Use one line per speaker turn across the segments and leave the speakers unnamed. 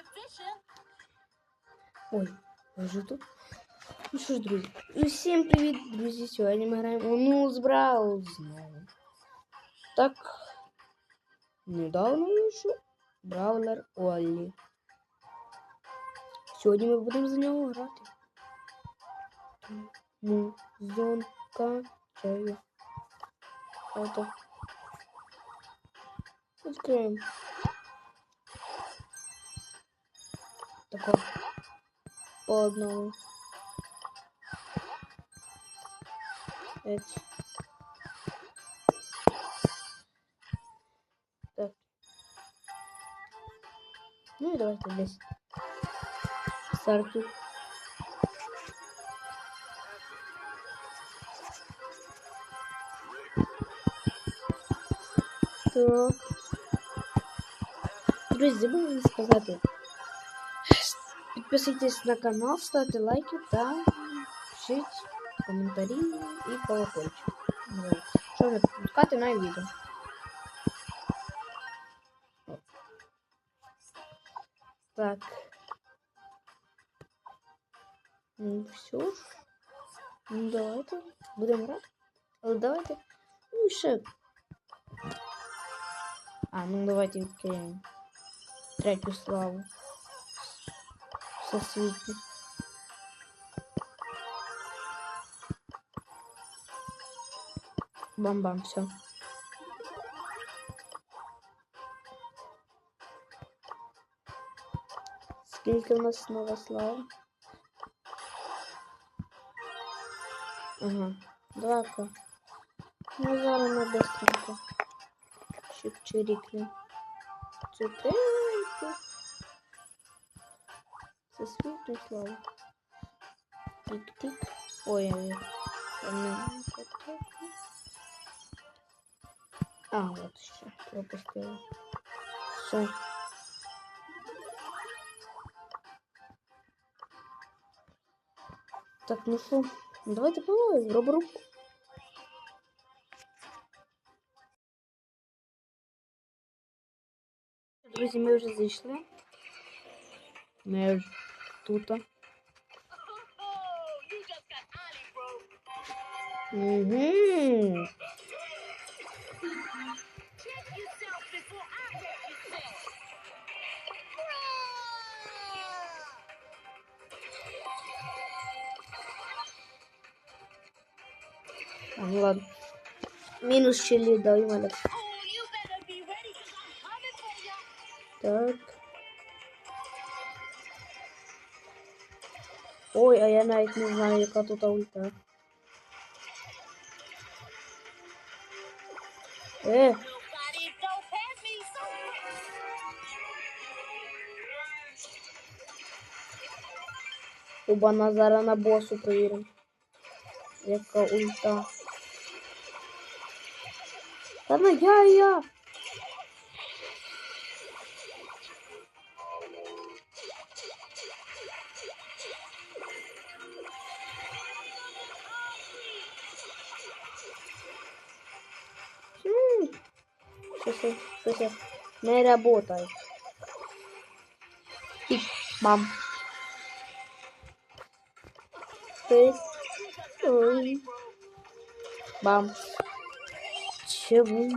efficient.
Ой, я вже тут. Ну що ж, друзі. Усім привіт, друзі. Сьогодні ми граємо у Нулс Браул знову. Так. Недавно вийшов Браулер Оллі. Сьогодні ми будемо за нього грати. Ну, зонка чаю. Ото. Відкриємо. Тако. По одному. Эти. Так. Ну и давайте здесь. Старту. Так. Друзі, забув сказати. Підписуйтесь на канал, ставте лайки та пишіть коментарі і колокольчик. Ну, Щоб не пропускати нові відео. Так. Ну все ж. Ну давайте. Будемо грати. Але давайте. Ну ще. А, ну давайте відкриємо. Третю славу. Всесвітню. Бам-бам, все. Скільки у нас нова слава? Ага, два-ка. Ну, зараз ми быстренько. Чик-чирікнем. Цукерки. Це світу слава. Тик-тик. Ой, ой. А, вот еще. Пропустила. Все. Так, ну що, давайте погнали в робруку. Друзі, ми вже зайшли. Ми вже тут.
Oh, you just got Ollie, bro.
Угу.
Check yourself before I wreck yourself.
А, ну ладно. Мінус чилі, да, і мене.
For ya.
Так. Ой, а я навіть не знаю, яка тут ульта. Е,
Nobody don't pass me so
Оба на зараз на босу перевіримо. Яка ульта. Та ну я, я. Что-то, что-то не работает. Тик, мам. Ой. Бам. Чего?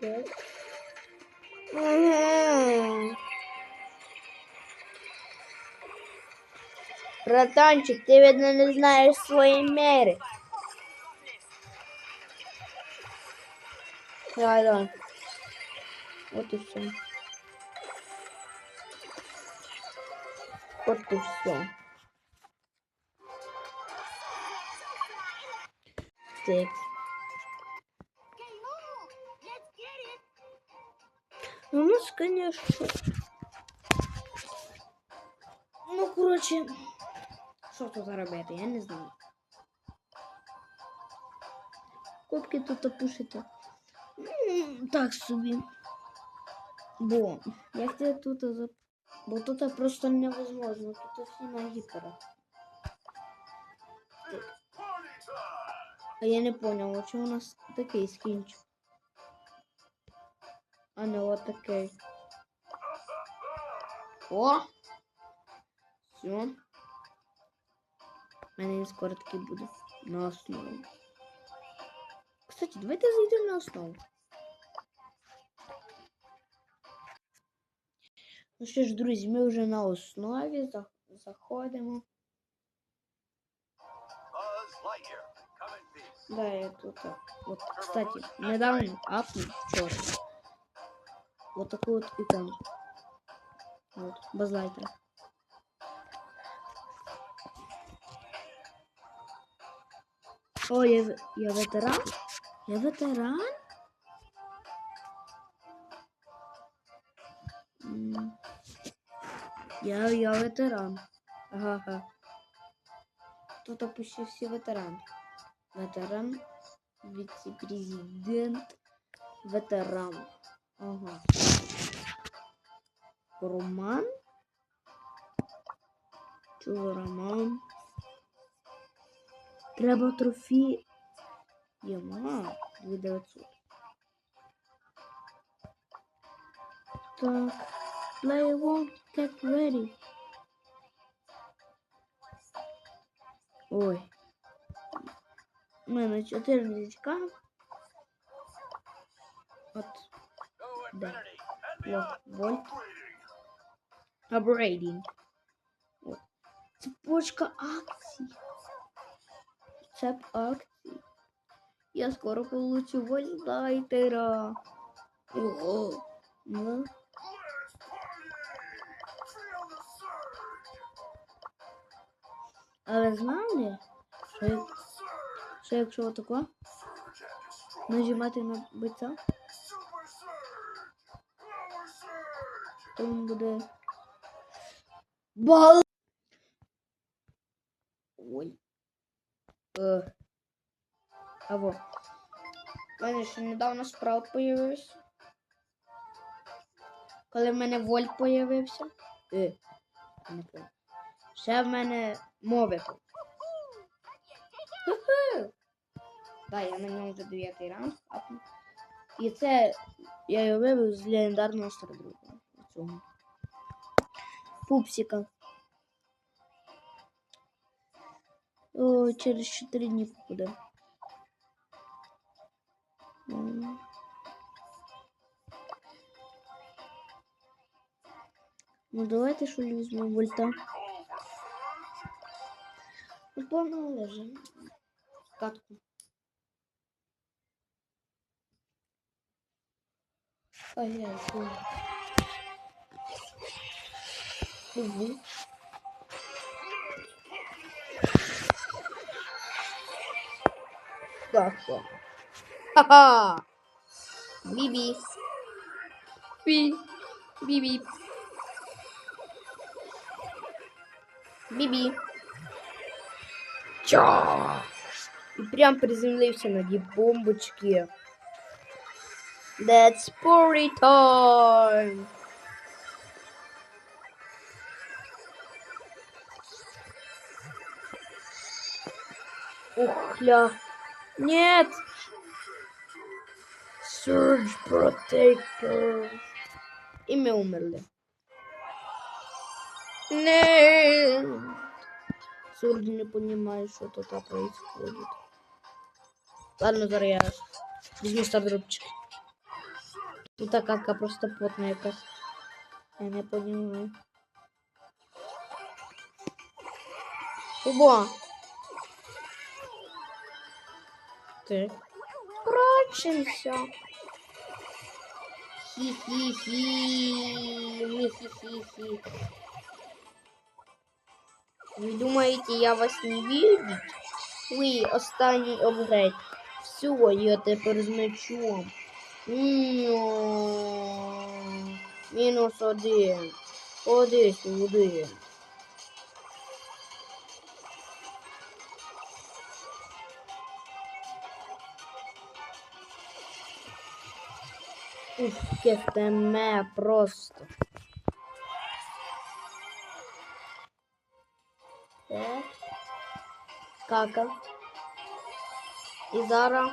Так. Братанчик, ты, видно, не знаешь своей меры. Давай, давай. Вот и все. Вот и все. Так. Ну, у нас, конечно. Ну, коротше, що тут робити, я не знаю. Кубки тут пушити. Так собі. Бо, як це тут зап... Бо тут просто невозможно, тут всі на гіперах. А я не понял, а чому у нас такий скінчик? А не от такий. О! Все. У мене він скоро такий буде на основу. Кстати, давайте зайдемо на основу. Ну що ж, друзі, ми вже на основі за- заходимо.
Buzz Lightyear, come in peace.
Да, я тут. а, Вот, кстати, недавно апнул вчора. Вот такую вот икону. Вот, базлайтер. О, я, я ветеран? Я ветеран? Я, я ветеран. Ага, ага. Тут почти всі ветерани. Ветеран, віце-президент, ветеран. Ага. Роман. Чого Роман? Треба трофі. Єма, 2900. Так. Play one, get ready. Ой. У мене 4 лічка. От
Go
Да.
Infinity and
лох
beyond.
вольт. Апгрейдинг. От. Цепочка акцій. Цеп акцій. Я скоро получу вольтайтера. Ого. Ну. А ви знали, що, як- що якщо отако нажимати на бойця, то він буде. Бал. Е. Або. У мене ще недавно спраут появився. Коли в мене вольт появився. Е. Не. Ще в мене. Ху-ху. Да, я на ньому вже 9 ранг апнув. І це я його вивів з легендарного стародруга. Цього. Пупсика. О, через 4 дні. М. Ну давайте що візьмемо вольта. Ну, погнали вже. Катку. Ай-яй, ой. Угу. Так, так. Ха-ха! Биби. Би. Биби. Биби. Ча! И прям приземлился на ді бомбочки. That's party time! Ух, ля. Нет! Surge Protector. И мы умерли. Нет! Сурж не понимает, что тут происходит. Ладно, зараз я візьму стардропчик. Тут та катка просто потна якась. Я не понимаю. Оба! ты? Прочимся. Хи-хи-хи. Ми-хи-хи-хи. Ви думаєте, я вас не вижу? Ви останній обгрейд. Все, я тепер значу. Мінус один. Один, один. Ух, теме просто. Так. Кака. І зараз.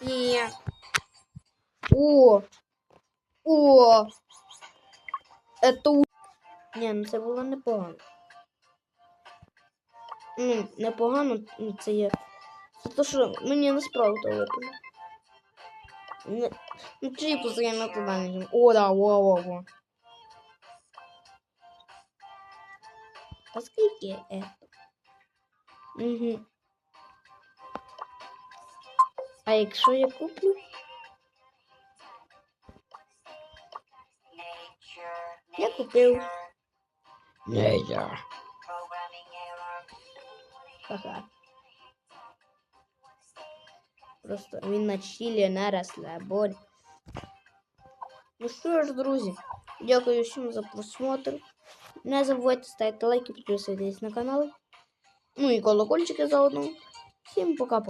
Ні. О. О. Это у... Ні, ну це було непогано. Ну, непогано це є. Це то, що мені не справді випало. Не... Ну, чи постійно туди не йдемо. О, да, во, во, во. А скільки это? Угу. А якщо я куплю? Я купив. Не я. Ха-ха. Просто він на чилі на розслабоні. Ну що ж, друзі, дякую всім за просмотр. Не забувайте ставити лайки, підписуйтесь на канал. Ну і колокольчики заодно. Всім пока-пока.